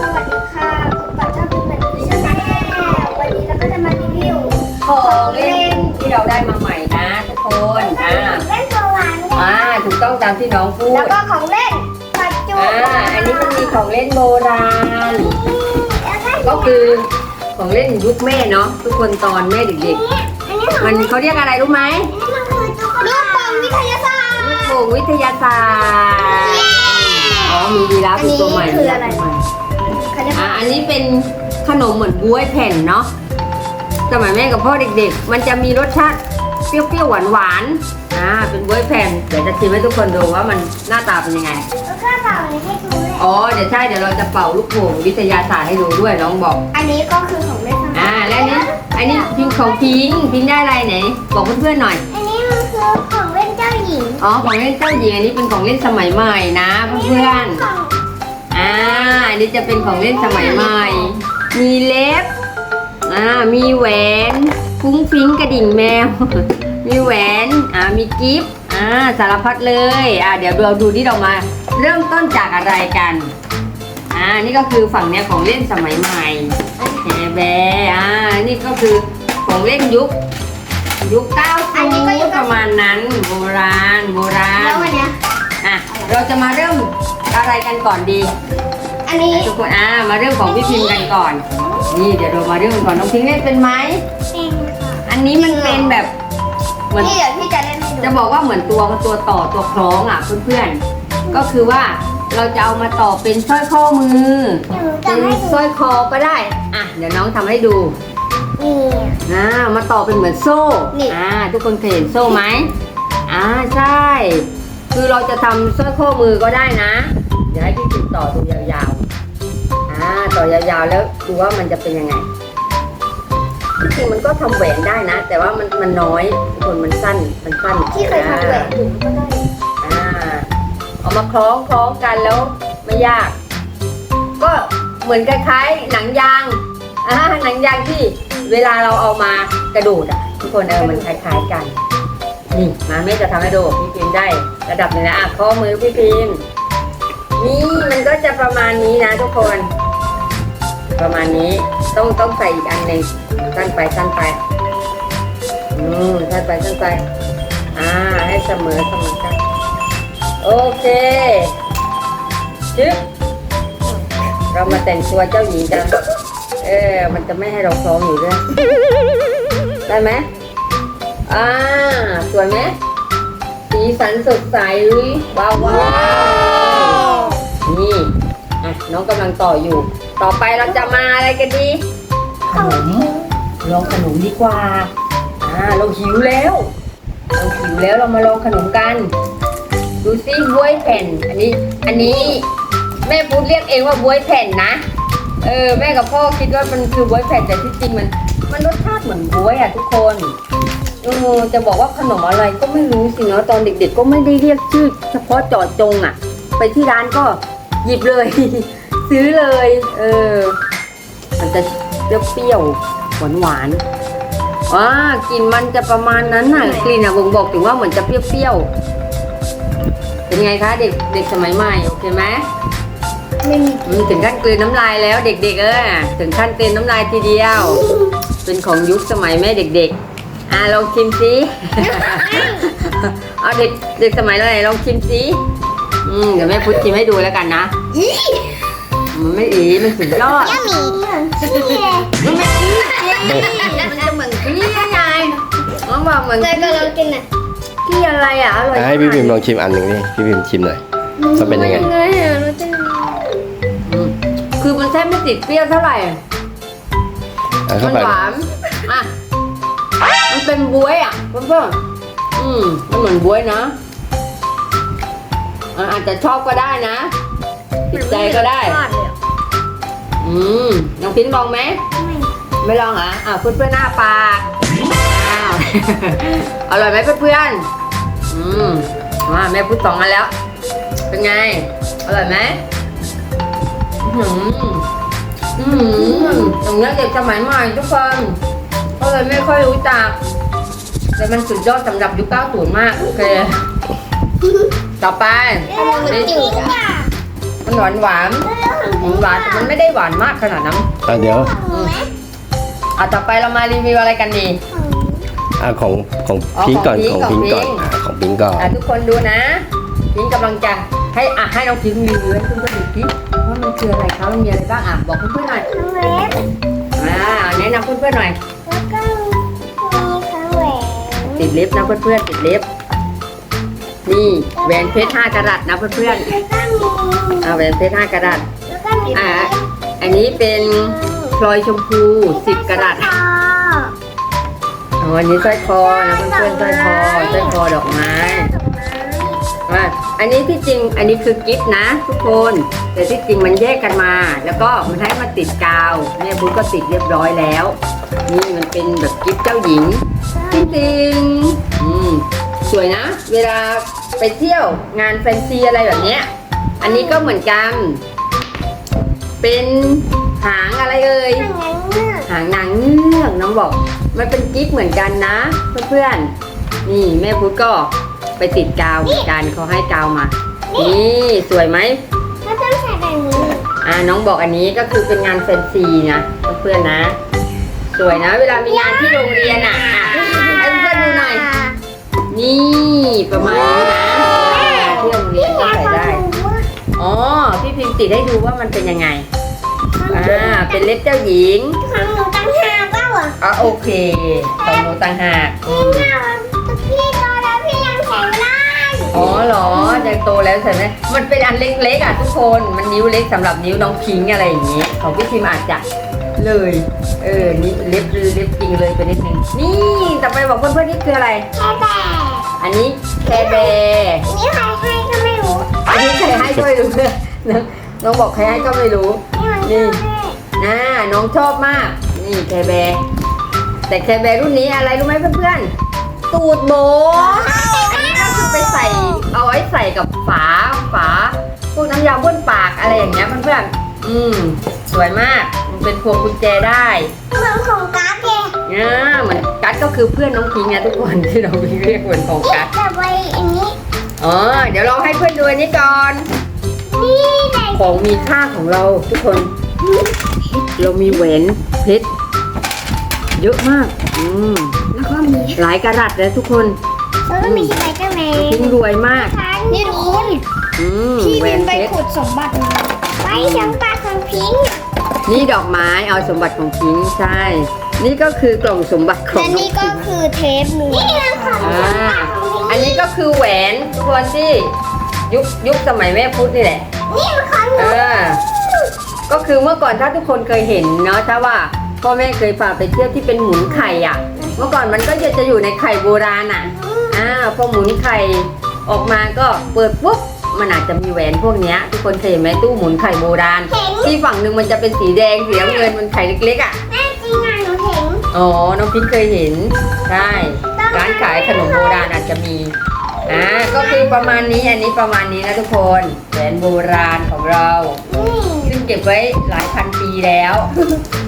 สวัสดีค่ะพบกับช่องเป็นเหมือนดิฉันแน่วันนี้เราก็จะมารีวิวของเล่นที่เราได้มาใหม่นะทุกคนอ่าเล่นตัวหวานอ่าถูกต้องตามที่น้องพูแล้วดก็ของเล่นปัจจุอ่าบันอันนี้มันมีของเล่นโบราณ แล้วก็ก็คือของเล่นยุคแม่เนาะทุกคนตอนแม่เด็กอันนี้ๆมันเขาเรียกอะไรรู้ไหมมันคือตุ๊กตาลูกโป่งวิทยาศาสตร์ลูกโป่งวิทยาศาสตร์ อ๋อมียีราฟเป็นตัวใหม่อันนี้คืออะไร มียีาฟตัวใหม่เขาเรียกอ่าว่าอันนี้เป็นขนมเหมือนบ๊วยแผ่นเนาะสมัยแม่กับพ่อเด็กๆ มันจะมีรสชาติเปรี้ยวๆหวานๆอ่าเป็นบ๊วยแผ่นเดี๋ยวจะชิมให้ทุกคนดูว่ามันหน้าตาเป็นยังไง แล้วก็เป่าอันนี้ให้ดูเลยอ๋อเดี๋ยวใช่เดี๋ยวเราจะเป่าลูกโป่งวิทยาศาสตร์ให้ดูด้วยน้องบอก อันนี้ก็คือของเล่นสมัยอ่าและอันนี้อันนี้พิงของพิงพิงได้อะไรไหน บอกเพื่อนๆหน่อย อันนี้มันคือของเล่นเจ้าหญิงอ๋อของเล่นเจ้าหญิงอันนี้เป็นของเล่นสมัยใหม่นะเพื่อนๆองอ่าอันนี้จะเป็นของเล่นสมัยใหม่ มีเล็บอ่ามีแหวนฟุ้งฟิ้งกระดิ่งแมว มีแหวนอ่ามีกิฟต์อ่าสารพัดเลยอ่าเดี๋ยวเราดูที่เรามา เริ่มต้นจากอะไรกันอ่านี่ก็คือฝั่งเนี้ยของเล่นสมัยใหม่แฮแบร์อ่านี่ก็คือของเล่นยุค ยุคเก้าอันนี้ก็ยุค ประมาณนั้นโบราณโบราณแล้ววันเนี้ยอะเราจะมาเริ่มอะไรกันก่อนดีอันนี้ทุกคนอ่ามาเรื่องของพี่พิมพ์กันก่อน นี่เดี๋ยวเรามาเรื่องกันก่อนน้องพิงค์เล่นเป็นไหมเองค่ะอันนี้มันเป็นแบบเหมือนนี่เดี๋ยวพี่จะเล่นให้ดูจะบอกว่าเหมือนตัวตัวต่อตัวคล้องอะเพื่อนๆ ก็คือว่าเราจะเอามาต่อเป็นสร้อยข้อมือหนูจะเป็นให้สร้อยคอก็ได้ อะ เดี๋ยวน้องทำให้ดู นี่ อ่ามาต่อเป็นเหมือนโซ่นี่ อ่าทุกคนเคยเห็นโซ่ไหมอ่าใช่ คือเราจะทำสร้อยข้อมือก็ได้นะ เดี๋ยวให้พี่พิมพ์ต่อดูยาวๆอ่าต่อยาวๆแล้วดูว่ามันจะเป็นยังไงที่จริงมันก็ทำแหวนได้นะ แต่ว่ามันมันน้อยทุกคนมันสั้นมันสั้นที่เคยทำแหวนถุงก็ได้อ่าเอามาคล้องคล้องกันแล้วไม่ยาก ก็เหมือนคล้ายๆหนังยางอ่าหนังยางที่ เวลาเราเอามากระโดดอะทุกคนเออมันคล้ายๆกันนี่มาแม่จะทำให้ดูพี่พิมได้ ระดับหนึ่งนะอะข้อมือพี่พิมนี่มันก็จะประมาณนี้นะทุกคน ประมาณนี้ต้องต้องใส่อีกอันหนึ่งสั้นไปสั้นไปอืมสั้นไปสั้นไปอ่าให้เสมอเสมอกันโอเคชึบเรามาแต่งตัวเจ้าหญิงกัน เออ มันจะไม่ให้เราซ้อมอยู่ด้วย ได้ไหมอ่า สวยไหมสีสันสดใสว้าวว้าวนี่อะน้องกำลังต่ออยู่ ต่อไปเราจะมาอะไรกันดี ขนม ลองขนมดีกว่า อ่า เราหิวแล้ว เราหิวแล้วเรามาลองขนมกัน ดูซิบวยแผ่น อันนี้ อันนี้ แม่พูดเรียกเองว่าบวยแผ่นนะ เออแม่กับพ่อคิดว่ามันคือบวยแผ่นแต่ที่จริงมัน มันรสชาติเหมือนบวยอะทุกคนเออจะบอกว่าขนมอะไรก็ไม่รู้สิเนาะตอนเด็ก ๆ ก็ไม่ได้เรียกชื่อ เฉพาะเจาะจงอะ ไปที่ร้านก็หยิบเลย ซื้อเลย เออ มันจะเปรี้ยวๆหวานๆอ่ากลิ่นมันจะประมาณนั้นน่ะกลิ่นอะบ่งบอกถึงว่าเหมือนจะเปรี้ยวๆเป็นไงคะเด็กเด็กสมัยใหม่โอเคไหม ไม่มีอืมถึงขั้นกลืนน้ำลายแล้วเด็กๆเออถึงขั้นกลืนน้ำลายทีเดียว เป็นของยุคสมัยแม่เด็กๆ อะลองชิมสิ เอาเด็กเด็กสมัยไหนลองชิมสิอืมเดี๋ยวแม่พุทธชิมให้ดูแล้วกันนะมันไม่อีมันสุดยอดยามีเหมือนขี้เลยมันไม่อีมันจะเหมือนขี้ยังไงน้องบอกเหมือนเคยก็ลองกินอะขี้อะไรอะอร่อยให้พี่พิมพ์ลองชิมอันหนึ่งนี่พี่พิมพ์ชิมหน่อยจะเป็นยังไงไงอะรู้จักอืม คือมันแทบไม่ติดเปรี้ยวเท่าไหร่อะมัเข้านไปหวานอะ มันเป็นบวยอะเพื่อนๆอืมมันเหมือนบวยนะอะอาจจะชอบก็ได้นะ ติดใจก็ได้ทอดเลยอะอืมน้องพินลองไหม ไม่ไม่ลองเหรอะอะเพื่อนเพื่อนๆหน้าปากอ้าว อร่อยไหมเพื่อนๆอืมมาแม่พูดสองอันแล้ว เป็นไง อร่อยไหมอื้อ หืออืมอย่างเงี้เด็กสมัยใหม่ทุกคนก็เลยไม่ค่อยรู้จัก แต่มันสุดยอดสำหรับยุค90 มาก โอเค ต่อไปมันจืดอะมันหวานหวานหวานแต่มันไม่ได้หวานมากขนาดนั้นอะเดี๋ยวอะต่อไปเรามารีวิวอะไรกันดีอะของของพิงก่อนของพิงก่อนของพิงก่อนอะทุกคนดูนะพิงกำลังจะให้อะให้น้องพิงรีวิวให้เพื่อนๆดูสิว่า มันคืออะไรคะมันมีอะไรบ้างอะบอกเพื่อนๆหน่อยของเล็บอ่าแนะนำเพื่อนๆหน่อย แล้วก็มีของแหวนติดเล็บนะเพื่อนๆติดเล็บ นี่แหวนเพชร5กะรัตนะเพื่อนแล้วก็มีๆอ่าแหวนเพชร5กะรัต แล้วก็มีอ่า อันนี้เป็นพลอยชมพู10กะรัตคออ๋ออันนี้สร้อยคอนะเพื่อนๆสร้อยคอสร้อยคอดอกไม้อะ อันนี้ที่จริงอันนี้คือกิฟต์นะ ทุกคน แต่ที่จริงมันแยกกันมา แล้วก็มันให้มาติดกาวแม่บุญก็ติดเรียบร้อยแล้ว นี่มันเป็นแบบกิฟต์เจ้าหญิงจริงๆอืมสวยนะ เวลาไปเที่ยวงานแฟนซีอะไรแบบเนี้ยอันนี้ก็เหมือนกัน เป็นหางอะไรเอ่ยทางนั้นเนี่ยหางนางเงือกน้องบอก มันเป็นกิ๊กเหมือนกันนะ เพื่อนๆนี่แม่พุทธก็ ไปติดกาวเหมือนกันเขาให้กาวมา นี่สวยไหมแล้วต้องใส่แบบนี้อ่าน้องบอกอันนี้ก็คือเป็นงานแฟนซีนะเพื่อนๆนะ สวยนะ เวลามีงานที่โรงเรียนอะอะให้เพื่อนๆดูหน่อยนี่ประมาณนี้นะที่โรงเรียนก็ใส่ได้อ๋อพี่พิมพ์ติดให้ดูว่ามันเป็นยังไงอ่าเป็นเล็บเจ้าหญิงของหนูตั้งห้าเป้าอะอะโอเคของหนูต่างหากอืมพี่โตแล้วพี่ยังแข็งได้ อ๋อเหรอยังโตแล้วใช่ไหมมันเป็นอันเล็กๆอะทุกคนมันนิ้วเล็กสำหรับนิ้วน้องพิงอะไรอย่างเงี้ยของพี่พิมอาจจะเลย เออนี่เล็บเล็บจริงเลยไปนิดนึงนี่ต่อไปบอกเพื่อนๆนี่คืออะไร แค่แต่อันนี้แคร์แบร์นี่ใครให้ก็ไม่รู้อันนี้ใครให้ก็ไม่รู้น้องน้องบอกใครให้ก็ไม่รู้ นี่มันนี่อ่าน้องชอบมาก นี่แคร์แบร์แต่แคร์แบร์รุ่นนี้อะไรรู้ไหมเพื่อนๆตูดโบอันนี้ก็คือ ไปใส่เอาไว้ใส่กับฝาฝาพวกน้ำยาบ้วนปากอะไรอย่างเงี้ยเพื่อนๆอืมสวยมากมันเป็นพวงกุญแจได้เหมือนของการ์ดเลยอ่าเหมือนกัดก็คือเพื่อนน้องพิงไงทุกคนที่เราเรียกเหมือนของนี่กัดจะไว้อันนี้อ๋อเดี๋ยวเราให้เพื่อนดูอันนี้ก่อนนี่ไหนของมีค่าของเราทุกคน เรามีแหวนเพชรเยอะมาก อืมแล้วก็มีหลายกะรัตเลยทุกคนแล้วก็มีสไปเดอร์แมพิงนรวยมาก นี่ทุกคนอืมพี่แหวบินนไปชรขุดสมบัติมาไปสมบัติของพิงค์นี่ดอกไม้เอาสมบัติของพิงใช่ นี่ก็คือกล่องสมบัติของและนี่ก็คือเทปหนูนี่มันของอ่าอันนี้ก็คือแหวนทุกคนที่ยุคยุคสมัยแม่พุทธนี่แหละ นี่มันของหเอนูอ ก็คือเมื่อก่อนถ้าทุกคนเคยเห็นเนาะถ้าว่าพ่อแม่เคยพาไปเที่ยวที่เป็นหมุนไข่อะ เมื่อก่อนมันก็จะจะอยู่ในไข่โบราณอะอ่าพอหมุนไข่ออกมาก็เปิดปุ๊บมันอาจจะมีแหวนพวกเนี้ยทุกคนเคยเห็นไหมตู้หมุนไข่โบราณเห็นที่ฝั่งหนึ่งมันจะเป็นสีแดงสีน้ำเงินมันไข่เล็กๆอะแม่จริงอะหนูเห็นอ๋อน้องพิงเคยเห็นใช่ร้านขายขนมโบราณอาจจะมีอ่าก็คือประมาณนี้อันนี้ประมาณนี้นะทุกคนแหวนโบราณของเรานี่ซึ่งเก็บไว้หลายพันปีแล้ว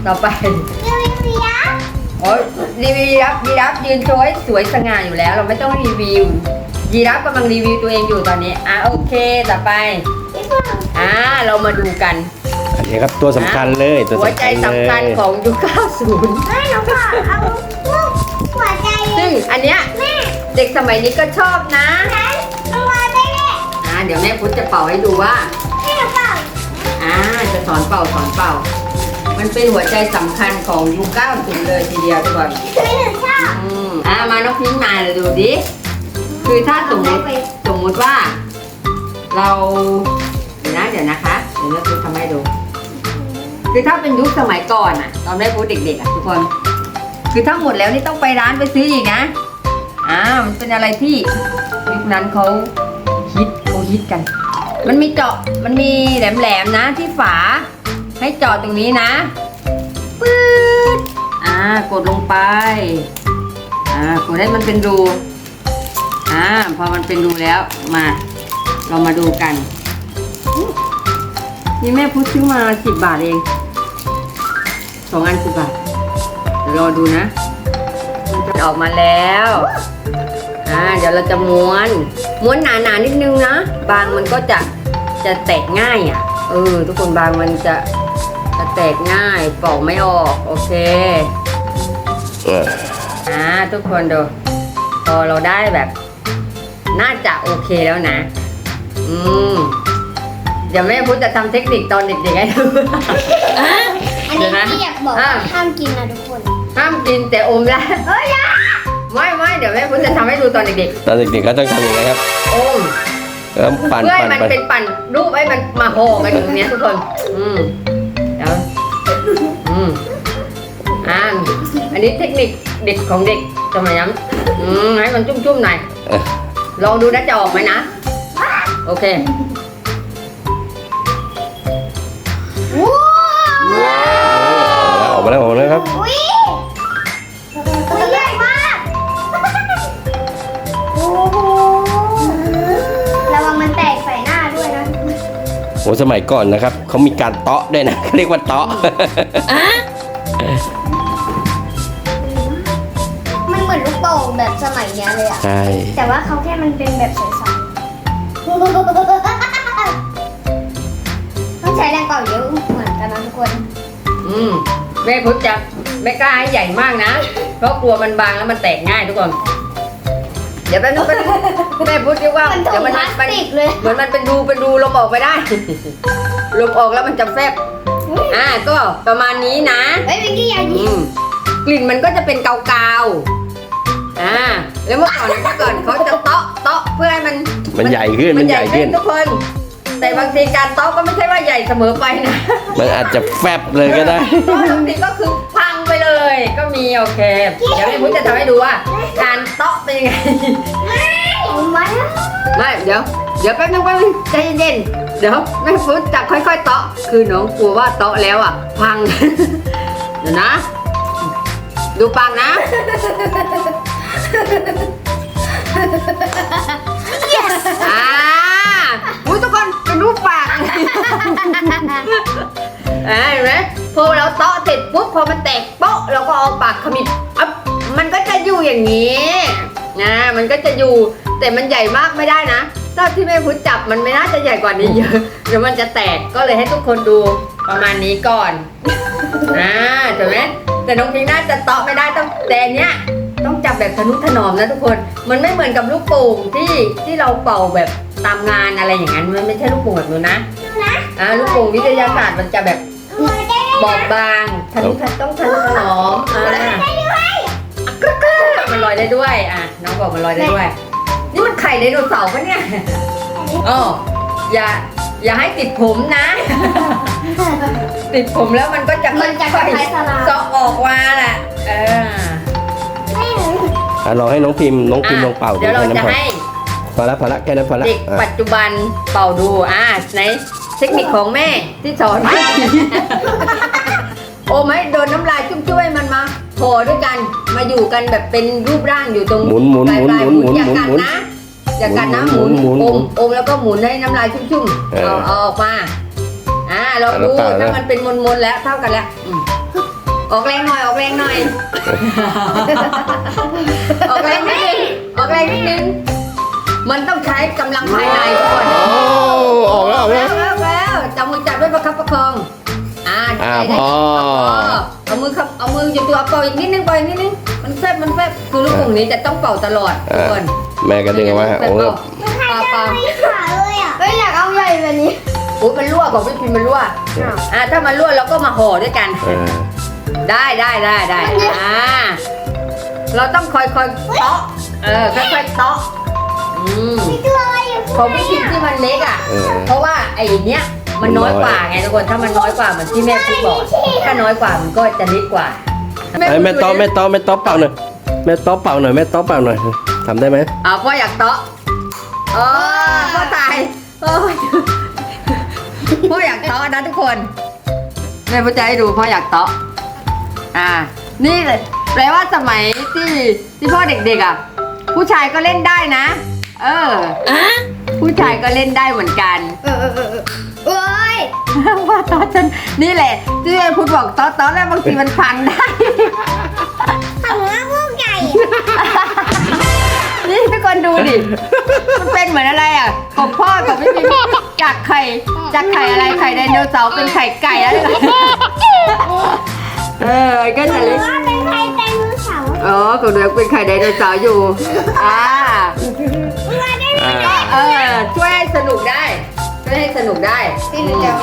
ต่อไปเรียบเรียบ โอ้ยรีวิวยีรับยีรับยืนโชว์ให้สวยสง่าอยู่แล้ว เราไม่ต้องรีวิวยีรับกำลังรีวิวตัวเองอยู่ตอนนี้อะโอเคต่อไปพี่เพิ่งอ่าเรามาดูกันอันนี้ครับตัวสำคัญเลยตัวหัวสำใจคัญเลสำคัญยของยุค90 แม่หนูขอเอาลูกหัวใจซึ่งอันเนี้ยแม่เด็กสมัยนี้ก็ชอบนะฉันตัวได้แม่อ่าเดี๋ยวแม่พุทธจะเป่าให้ดูว่าแม่หนูเปล่าอ่าจะสอนเป่าสอนเป่า มันเป็นหัวใจสำคัญของยุค90เลยทีเดียวทุกคนคือหนูชอบอืมอ่ามาน้องพิงค์มาเลยดูดิ คือถ้าสมมติสมมุติว่า เราเดี๋ยวนะเดี๋ยวนะคะเดี๋ยวแม่พูดทำให้ดู คือถ้าเป็นยุคสมัยก่อนอะตอนแม่พูดเด็กๆอะทุกคน คือทั้งหมดแล้วนี่ต้องไปร้านไปซื้ออีกนะอ่ามันเป็นอะไรที่ยุคนั้นเขาฮิตเขาฮิตกัน มันมีเจาะมันมีแหลมๆนะที่ฝา ให้เจาะตรงนี้นะปื๊ดอ่ากดลงไป อ่ากดให้มันเป็นรูอ่าพอมันเป็นรูแล้วมา เรามาดูกัน นี่แม่พุทซื้อมาสิบบาทเองสองอันสิบบาทเดี๋ยวรอดูนะมันจะออกมาแล้วอ่าเดี๋ยวเราจะม้วน ม้วนหนาๆนิดนึงนะ บางมันก็จะจะแตกง่ายอะ เออ ทุกคนบางมันจะ แตกง่ายปอกไม่ออก โอเคเอออ่าทุกคนดูพอเราได้แบบ น่าจะโอเคแล้วนะ อืมเดี๋ยวแม่พุทธจะทำเทคนิคตอนเด็กๆให้ดู อันเดี๋นี้ยวนะที่อยากบอกอะว่าห้ามกินนะทุกคน ห้ามกินแต่อมได้เฮ้ยอยาไม่ไม่เดี๋ยวแม่พุทธจะทำให้ดูตอนเด็กตอนเด็กๆก็ต้องทำอย่างนี้ครับๆอม แล้วปั่นเพื่อให้ปั่นมันปั่นเป็นปั่นรูปให้มันมาห่อกันอยู่ตรงเนี้ยทุกคน อืม อ่าอันนี้เทคนิคเด็กของเด็กจะมาย้ำอืมให้มันจุ่มๆหน่อยเออลองดูนะจะออกไหมนะ โอเคว้าวออกมาแล้วออกมาแล้วครับอุ้ยอุ้ยใหญ่มากโอ้โหระวังมันแตกใส่หน้าด้วยนะโอ้สมัยก่อนนะครับเขามีการเตาะด้วยนะเขาเรียกว่าเตาะ ใช่ แต่ว่าเขาแค่มันเป็นแบบใสๆต้องใช้แรงเป่าเยอะเหมือนกันนะทุกคน อืมแม่พุทธจะไม่กล้าให้ใหญ่มากนะ เพราะกลัวมันบางแล้วมันแตกง่ายทุกคน เดี๋ยวแป๊บนึงแป๊บนึงแม่พุทธคิดว่ามันถุเดี๋ยวงมันพลาสมันติกเลย เหมือนมันเป็นรูเป็นรูลมออกไปได้ ลมออกแล้วมันจะแฟบอ่าก็ประมาณนี้นะ เฮ้ยเมื่อกี้ยังอืมกลิ่นมันก็จะเป็นกาวๆอ่า แล้วเมื่อก่อนเมื่อก่อนเขาจะเตาะเตาะเพื่อให้มันมันใหญ่ขึ้นมันใหญ่ขึ้น ทุกคน แต่บางทีการเตาะก็ไม่ใช่ว่าใหญ่เสมอไปนะมันอาจจะแฟบเลยก็ได้เตาะบางทีก็คือพังไปเลย ก็มีโอเค เดี๋ยวแม่พุทธจะทำให้ดูว่า การเตาะเป็นยังไงผมมาแล้วไม่เดี๋ยวเดี๋ยวแป๊บนึงแป๊บนึงใจเย็นๆเดี๋ยวแม่พุทธจะค่อย ๆ เตาะคือน้องกลัวว่าเตาะแล้วอะ พังเดี๋ยวนะ ดูปังนะ อ่าอุ้ยทุกคนเป็นรูปปากเห็นไหมพอเราเตาะเสร็จปุ๊บพอมันแตกโป๊ะเราก็เอาปากขมิบอัพมันก็จะอยู่อย่างนี้นะมันก็จะอยู่แต่มันใหญ่มากไม่ได้นะถ้าที่แม่พุทธจับมันไม่น่าจะใหญ่กว่านี้เยอะเดี๋ยวมันจะแตกก็เลยให้ทุกคนดูประมาณนี้ก่อนอ่าเห็นไหมแต่น้องพิงน่าจะเตาะไม่ได้ต้องแต่อันเนี้ย จับแบบทนุถนอมนะทุกคน มันไม่เหมือนกับลูกโป่งที่ที่เราเป่าแบบตามงานอะไรอย่างนั้น มันไม่ใช่ลูกโป่งแบบนู้นนะอ่าลูกโป่งวิทยาศาสตร์มันจะแบบบอบบางทนุถต้องทนุถนอมอ่าอะมันลอยได้ด้วย อะ น้องบอกมันลอยได้ด้วย นี่มันไข่ไดโนเสาร์ปะเนี่ยอ๋ออย่าอย่าให้ติดผมนะ ติดผมแล้วมันก็จะค่มันจะคอยล้ายๆเซาะออกมาแหละ อะลองให้น้องพิมพ์น้องพิมพ์ลองเป่าดูเดี๋ยวเราแค่นั้นจะพอให้พอละพอละแค่นั้นพอละเด็กอะปัจจุบันเป่าดูอ่าในเทคนิคของแม่ที่สอนเมื่อกี้โอ้ไหมโดนน้ำลายชุ่มช่วยมันมาโผล่ด้วยกันมาอยู่กันแบบเป็นรูปร่างอยู่ตรงหมุนหมุนปลายหมุนปลายหมุนหมุนอย่าหมุนกัดหมุน นะอย่ากัดนะหหมุมุนนหมุนหมุอนมอมแล้วก็หมุนให้น้ำลายชุ่มๆเออเอาเอาออกมาอ่าเราแล้วดูเปล่านะ ถ้ามันเป็นมนๆแล้วเท่ากันแล้วอืม ออกแรงหน่อยออกแรงหน่อย ออกแรงนิดนึงออกแรงนิดนึงมันต้องใช้กำลังภายในก่อนโอ้ออกแล้วออกแล้วแล้วแล้วจับมือจับด้วยประคับประคองอ่าอ่าใจได้พอเอามือครับเอามืออยู่ตัวเป่าอีกนิดนึงเป่าอีกนิดนึงมันแฟบมันแฟบคือลูกโป่งนี้จะต้องเป่าตลอดทุกคนแม่ก็ดึงออกมาโอ้เป่าเป่าเป่าไม่ขาเลยอะเฮ้ยอยากเอาใหญ่แบบนี้โอ้มันรั่วของพี่พิมพ์มันรั่วอ่าถ้ามันรั่วเราก็มาห่อด้วยกันเออ ได้ได้ได้ได้อ่าเราต้องคอยคอยเตาะเออค่อยๆเตาะอืมตัวอะไรอยู่ของพี่พิมพ์ที่มันเล็กอะ เออ เพราะว่าไอ้เนี้ยมันน้อยกว่าไงทุกคนถ้ามันน้อยกว่าเหมือนที่แม่พูดบอกถ้าน้อยกว่ามันก็จะเล็กกว่าไอ้แม่ต๊อแม่ต๊อแม่ต๊อเป่าหน่อยแม่ต๊อเป่าหน่อยแม่ต๊อเป่าหน่อยทำได้ไหมอ่าพ่ออยากเตาะอ๋อพ่อตายโอ้ยพ่ออยากเตาะนะทุกคนแม่พ่อจะให้ดูพ่ออยากเตาะ อ่า นี่เลยแปลว่าสมัยที่ที่พ่อเด็กๆอะ ผู้ชายก็เล่นได้นะ เออผู้ชายก็เล่นได้เหมือนกัน เออเออเออเออโอ้ยว่าตอนฉันนี่แหละที่พูดบอกตอนตอนแล้วบางทีมันพังได้ทำว่าพวกใหญ่นี่ทุกคนดูดิ มันเป็นเหมือนอะไรอะของพ่อกับพี่พิมพ์จากไข่จากไข่อะไรไข่ไดโนเสาร์เป็นไข่ไก่แล้วเหรอ เออก็จะเล็กว่าเป็นใครไดโนเสาร์อ๋อของเด็กเป็นไข่ไดโนเสาร์อยู่อ่ามาได้อ่าเออช่วยให้สนุกได้ช่วยให้สนุกได้ที่เดียว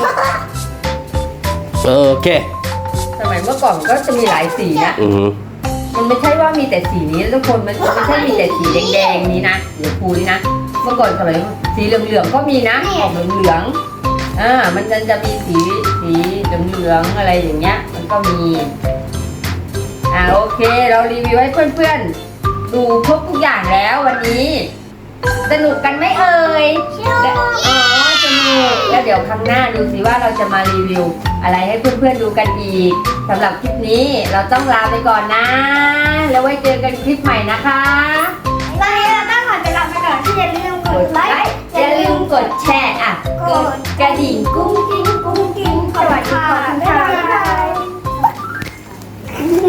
โอเคสมัยเมื่อก่อนก็จะมีหลายสีนะอืมมันไม่ใช่ว่ามีแต่สีนี้ทุกคนมันไม่ใช่มีแต่สีแดงๆนี้นะสีชมพูนี่นะ เมื่อก่อนสมัยสีเหลืองๆก็มีนะออกเหลืองๆ อ่ามันจะจะมีสีสีเหลืองๆอะไรอย่างเงี้ย มันก็มี อ่าโอเค เรารีวิวให้เพื่อนๆ ดูครบทุกอย่างแล้ววันนี้ สนุกกันไหมเอ่ยและอ๋อสนุกแล้วเดี๋ยวครั้งหน้าดูสิว่าเราจะมารีวิว อะไรให้เพื่อนๆดูกันอีกสำหรับคลิปนี้เราต้องลาไปก่อนนะ แล้วไว้เจอกันคลิปใหม่นะคะตอนนี้เราต้ จะลาไปก่อนอย่าลืมกดไลค์อย่าลืมกดแชร์อะกดกระดิ่งกุ้งกิ้งกุ้งกิ้งสวัสดีค่ะาย